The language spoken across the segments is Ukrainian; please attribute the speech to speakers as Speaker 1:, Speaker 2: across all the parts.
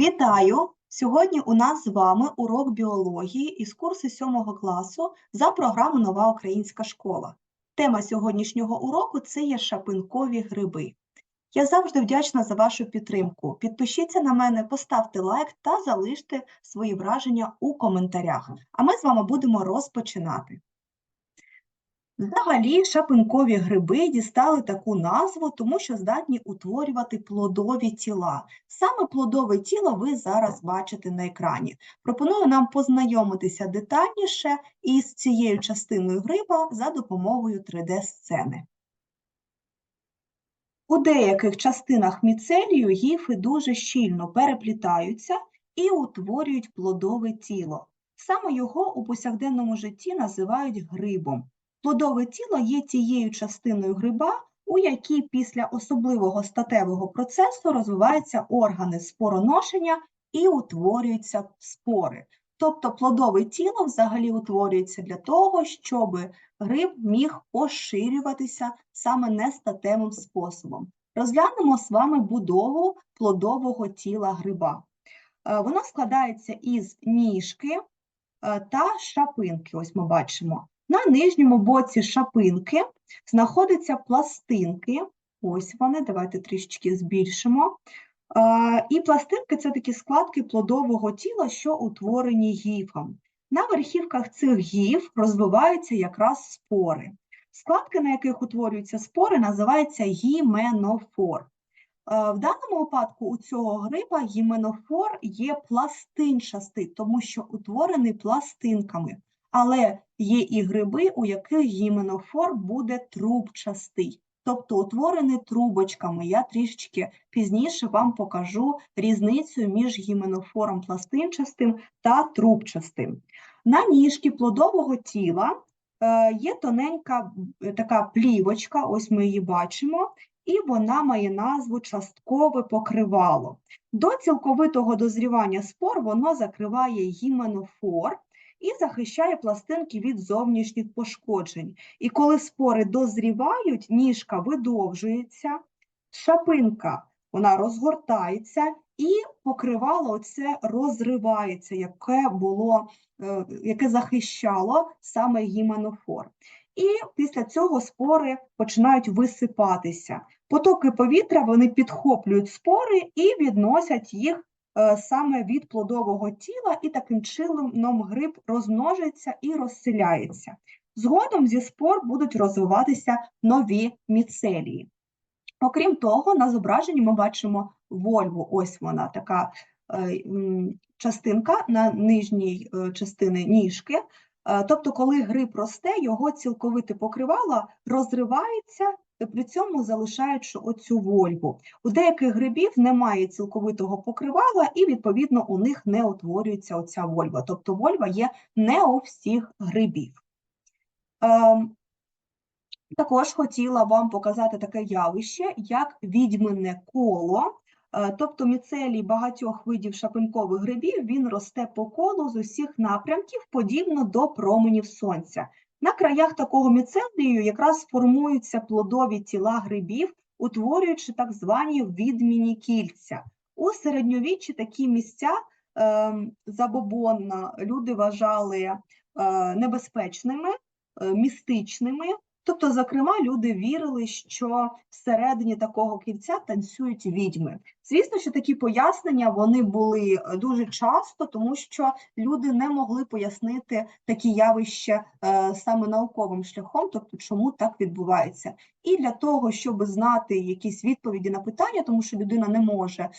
Speaker 1: Вітаю! Сьогодні у нас з вами урок біології із курсу 7 класу за програмою Нова Українська школа. Тема сьогоднішнього уроку це є шапинкові гриби. Я завжди вдячна за вашу підтримку. Підпишіться на мене, поставте лайк та залиште свої враження у коментарях. А ми з вами будемо розпочинати. Взагалі, шапинкові гриби дістали таку назву, тому що здатні утворювати плодові тіла. Саме плодове тіло ви зараз бачите на екрані. Пропоную нам познайомитися детальніше із цією частиною гриба за допомогою 3D-сцени. У деяких частинах міцелію гіфи дуже щільно переплітаються і утворюють плодове тіло. Саме його у повсякденному житті називають грибом. Плодове тіло є тією частиною гриба, у якій після особливого статевого процесу розвиваються органи спороношення і утворюються спори. Тобто плодове тіло взагалі утворюється для того, щоб гриб міг поширюватися саме нестатевим способом. Розглянемо з вами будову плодового тіла гриба. Е, Воно складається із ніжки е, та шапинки. Ось ми бачимо. На нижньому боці шапинки знаходяться пластинки. Ось вони, давайте трішечки збільшимо. І пластинки це такі складки плодового тіла, що утворені гіфом. На верхівках цих гіф розвиваються якраз спори. Складки, на яких утворюються спори, називаються гіменофор. Е, В даному випадку у цього гриба гіменофор є пластинчастий, тому що утворений пластинками. Але є і гриби, у яких гіменофор буде трубчастий, тобто утворений трубочками. Я трішечки пізніше вам покажу різницю між гіменофором пластинчастим та трубчастим. На ніжки плодового тіла е, є тоненька е, така плівочка, ось ми її бачимо, і вона має назву часткове покривало. До цілковитого дозрівання спор воно закриває гіменофор і захищає пластинки від зовнішніх пошкоджень. І коли спори дозрівають, ніжка видовжується, шапинка вона розгортається, і покривало оце розривається, яке було, е, яке захищало саме гіменофор. І після цього спори починають висипатися. Потоки повітря вони підхоплюють спори і відносять їх саме від плодового тіла, і таким чином гриб розмножиться і розселяється. Згодом зі спор будуть розвиватися нові міцелії. Окрім того, на зображенні ми бачимо вольву, ось вона така е, частинка на нижній е, частини ніжки. Тобто, коли гриб росте, його цілковите покривало розривається при цьому залишаючи оцю вольву. У деяких грибів немає цілковитого покривала, і, відповідно, у них не утворюється оця вольва. Тобто вольва є не у всіх грибів. Ем, також хотіла вам показати таке явище, як відьмине коло. Е, тобто міцелій багатьох видів шапинкових грибів він росте по колу з усіх напрямків, подібно до променів сонця. На краях такого міцелію якраз формуються плодові тіла грибів, утворюючи так звані відмінні кільця. У середньовіччі такі місця е, забобонно люди вважали е, небезпечними, е, містичними, Тобто, зокрема, люди вірили, що всередині такого кільця танцюють відьми. Звісно, що такі пояснення вони були е, дуже часто, тому що люди не могли пояснити такі явища е, саме науковим шляхом, тобто чому так відбувається. І для того, щоб знати якісь відповіді на питання, тому що людина не може е,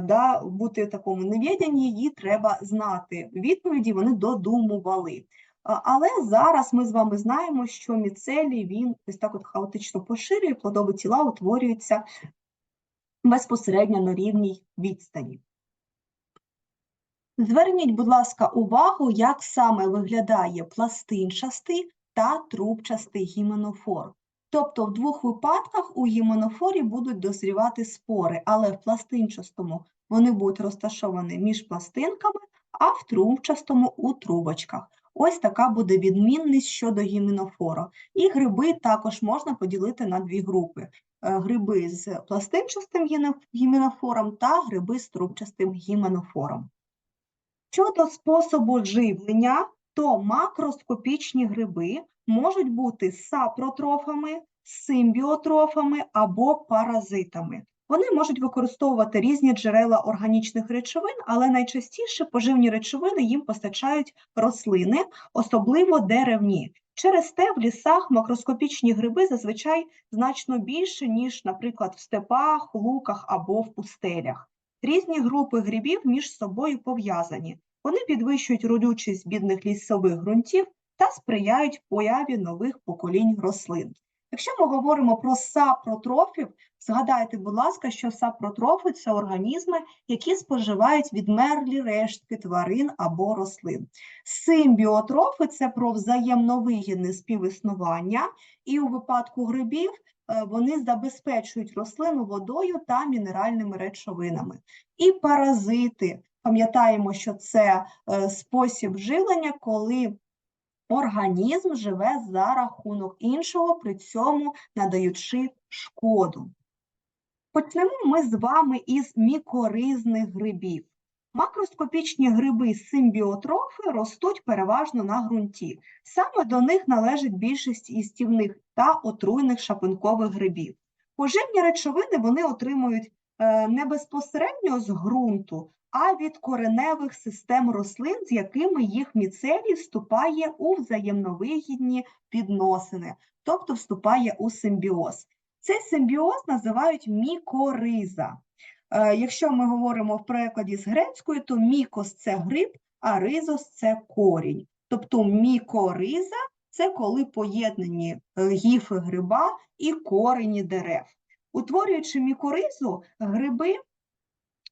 Speaker 1: да, бути в такому невіденні, її треба знати. Відповіді вони додумували. Але зараз ми з вами знаємо, що міцелій він ось так от хаотично поширює, плодові тіла утворюються безпосередньо на рівній відстані. Зверніть, будь ласка, увагу, як саме виглядає пластинчастий та трубчастий гіменофор. Тобто в двох випадках у гіменофорі будуть дозрівати спори, але в пластинчастому вони будуть розташовані між пластинками, а в трубчастому у трубочках. Ось така буде відмінність щодо гіменофору. І гриби також можна поділити на дві групи: гриби з пластинчастим гіменофором та гриби з трубчастим гіменофором. Щодо способу живлення, то макроскопічні гриби можуть бути сапротрофами, симбіотрофами або паразитами. Вони можуть використовувати різні джерела органічних речовин, але найчастіше поживні речовини їм постачають рослини, особливо деревні. Через те в лісах макроскопічні гриби зазвичай значно більше, ніж, наприклад, в степах, луках або в пустелях. Різні групи грибів між собою пов'язані. Вони підвищують родючість бідних лісових ґрунтів та сприяють появі нових поколінь рослин. Якщо ми говоримо про сапротрофів, згадайте, будь ласка, що сапротрофи це організми, які споживають відмерлі рештки тварин або рослин. Симбіотрофи це про взаємновигідне співіснування, і у випадку грибів е, вони забезпечують рослину водою та мінеральними речовинами. І паразити. Пам'ятаємо, що це е, спосіб живлення, коли організм живе за рахунок іншого, при цьому надаючи шкоду. Почнемо ми з вами із мікоризних грибів. Макроскопічні гриби симбіотрофи ростуть переважно на ґрунті. Саме до них належить більшість істівних та отруйних шапинкових грибів. Поживні речовини вони отримують не безпосередньо з ґрунту, а від кореневих систем рослин, з якими їх міцелій вступає у взаємновигідні відносини, тобто вступає у симбіоз. Цей симбіоз називають мікориза. Е, Якщо ми говоримо в перекладі з грецької, то мікос це гриб, а ризос це корінь. Тобто мікориза це коли поєднані е, гіфи гриба і корені дерев. Утворюючи мікоризу, гриби,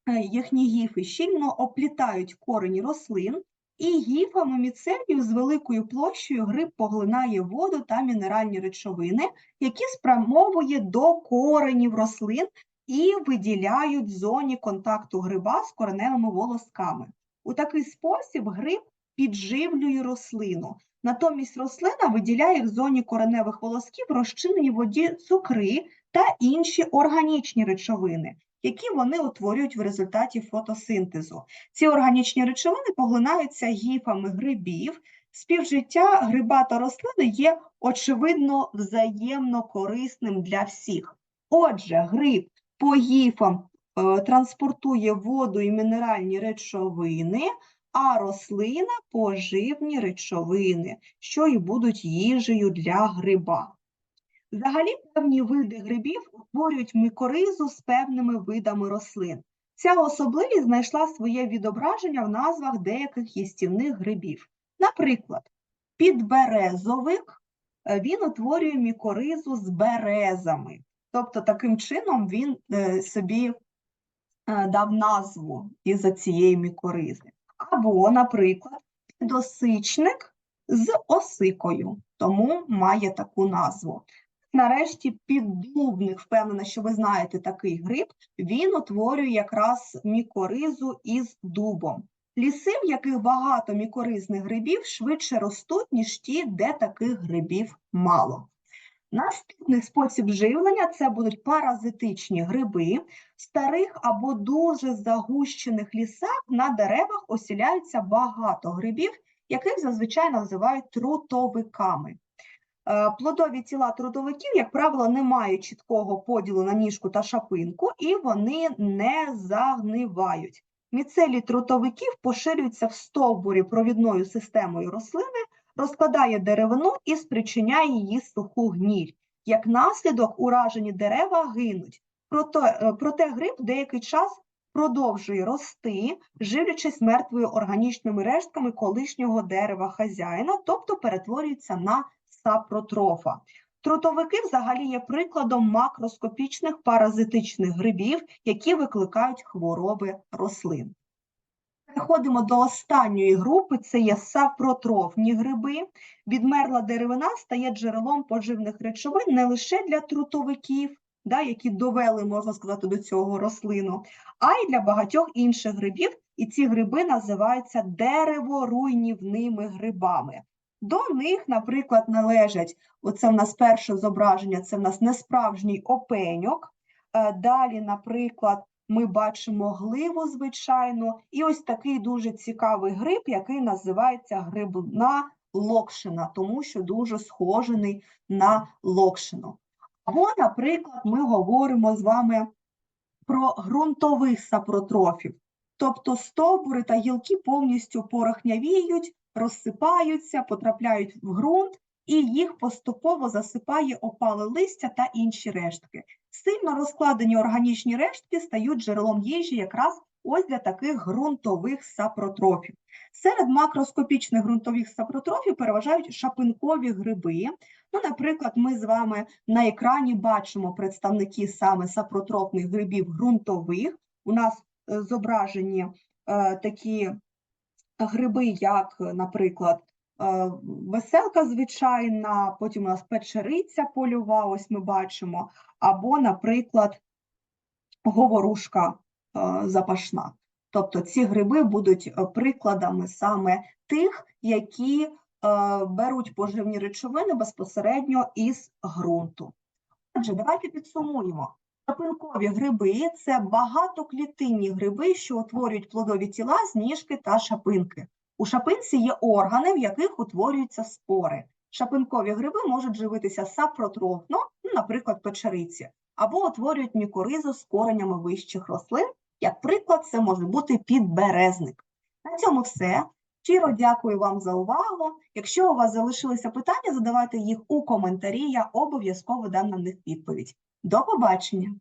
Speaker 1: е, їхні гіфи щільно оплітають корені рослин, і гіфами міцелію з великою площею гриб поглинає воду та мінеральні речовини, які спрямовує до коренів рослин і виділяють зоні контакту гриба з кореневими волосками. У такий спосіб гриб підживлює рослину. Натомість рослина виділяє в зоні кореневих волосків розчинені воді цукри та інші органічні речовини, які вони утворюють в результаті фотосинтезу. Ці органічні речовини поглинаються гіфами грибів. Співжиття гриба та рослини є очевидно взаємно корисним для всіх. Отже, гриб по гіфам е, транспортує воду і мінеральні речовини, а рослина поживні речовини, що і будуть їжею для гриба. Взагалі, певні види грибів утворюють мікоризу з певними видами рослин. Ця особливість знайшла своє відображення в назвах деяких їстівних грибів. Наприклад, підберезовик е, він утворює мікоризу з березами. Тобто, таким чином він е, собі е, дав назву із-за цієї мікоризи. Або, наприклад, підосичник з осикою, тому має таку назву. Нарешті піддубник, впевнена, що ви знаєте такий гриб, він утворює якраз мікоризу із дубом. Ліси, в яких багато мікоризних грибів, швидше ростуть, ніж ті, де таких грибів мало. Наступний спосіб живлення це будуть паразитичні гриби. В старих або дуже загущених лісах на деревах осіляється багато грибів, яких зазвичай називають трутовиками. Е, Плодові тіла трудовиків, як правило, не мають чіткого поділу на ніжку та шапинку, і вони не загнивають. Міцелій трутовиків поширюється в стовбурі провідною системою рослини, розкладає деревину і спричиняє її суху гніль. Як наслідок, уражені дерева гинуть. Проте, е, проте гриб деякий час продовжує рости, живлячись мертвою органічними рештками колишнього дерева хазяїна, тобто перетворюється на сапротрофа. Трутовики взагалі є прикладом макроскопічних паразитичних грибів, які викликають хвороби рослин. Переходимо до останньої групи, це є сапротрофні гриби. Відмерла деревина стає джерелом поживних речовин не лише для трутовиків, да, які довели, можна сказати, до цього рослину, а й для багатьох інших грибів. І ці гриби називаються дереворуйнівними грибами. До них, наприклад, належать, оце в нас перше зображення, це в нас несправжній опеньок. Е, Далі, наприклад, ми бачимо гливу, звичайно, і ось такий дуже цікавий гриб, який називається грибна локшина, тому що дуже схожений на локшину. Або, наприклад, ми говоримо з вами про ґрунтових сапротрофів. Тобто стовбури та гілки повністю порохнявіють, розсипаються, потрапляють в ґрунт, і їх поступово засипає опале листя та інші рештки. Сильно розкладені органічні рештки стають джерелом їжі якраз ось для таких ґрунтових сапротрофів. Серед макроскопічних ґрунтових сапротрофів переважають шапинкові гриби. Ну, наприклад, ми з вами на екрані бачимо представники саме сапротрофних грибів ґрунтових. У нас е, зображені е, такі гриби, як, наприклад, е, веселка звичайна, потім у нас печериця польова, ось ми бачимо, або, наприклад, говорушка е, запашна. Тобто ці гриби будуть е, прикладами саме тих, які беруть поживні речовини безпосередньо із ґрунту. Отже, давайте підсумуємо. Шапинкові гриби це багатоклітинні гриби, що утворюють плодові тіла з ніжки та шапинки. У шапинці є органи, в яких утворюються спори. Шапинкові гриби можуть живитися сапротрофно, наприклад, печериці, або утворюють мікоризу з коренями вищих рослин. Як приклад, це може бути підберезник. На цьому все. Щиро дякую вам за увагу. Якщо у вас залишилися питання, задавайте їх у коментарі, я обов'язково дам на них відповідь. До побачення!